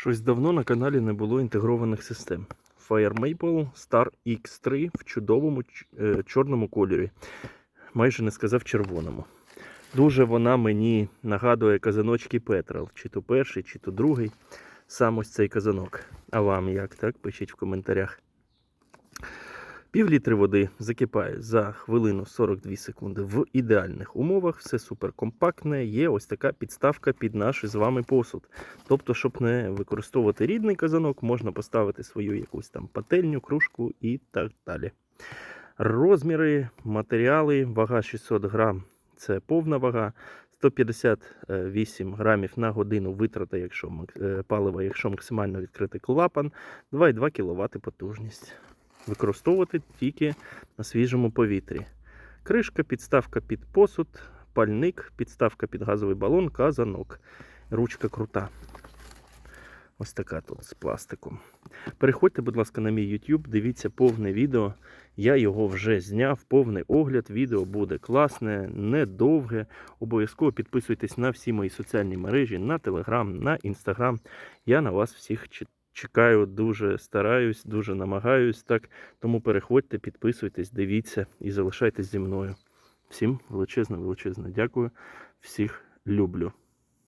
Щось давно на каналі не було інтегрованих систем. Fire Maple Star X3 в чудовому е, чорному кольорі. Майже не сказав червоному. Дуже вона мені нагадує казаночки Петрал, чи то перший, чи то другий. Сам ось цей казанок. А вам як, так? Пишіть в коментарях. Пів літри води закипає за хвилину 42 секунди в ідеальних умовах. Все супер компактне. Є ось така підставка під наш з вами посуд. Тобто, щоб не використовувати рідний казанок, можна поставити свою якусь там пательню, кружку і так далі. Розміри, матеріали, вага 600 грам це повна вага. 158 грамів на годину витрата, якщо е, палива, якщо максимально відкритий клапан, 2,2 кВт потужність. Використовувати тільки на свіжому повітрі. Кришка, підставка під посуд, пальник, підставка під газовий балон, казанок. Ручка крута. Ось така тут з пластиком. Переходьте, будь ласка, на мій YouTube, дивіться повне відео. Я його вже зняв, повний огляд. Відео буде класне, недовге. Обов'язково підписуйтесь на всі мої соціальні мережі, на Telegram, на Instagram. Я на вас всіх чи- чекаю, дуже стараюсь, дуже намагаюсь. Так, тому переходьте, підписуйтесь, дивіться і залишайтесь зі мною. Всім величезне, величезне дякую. Всіх люблю.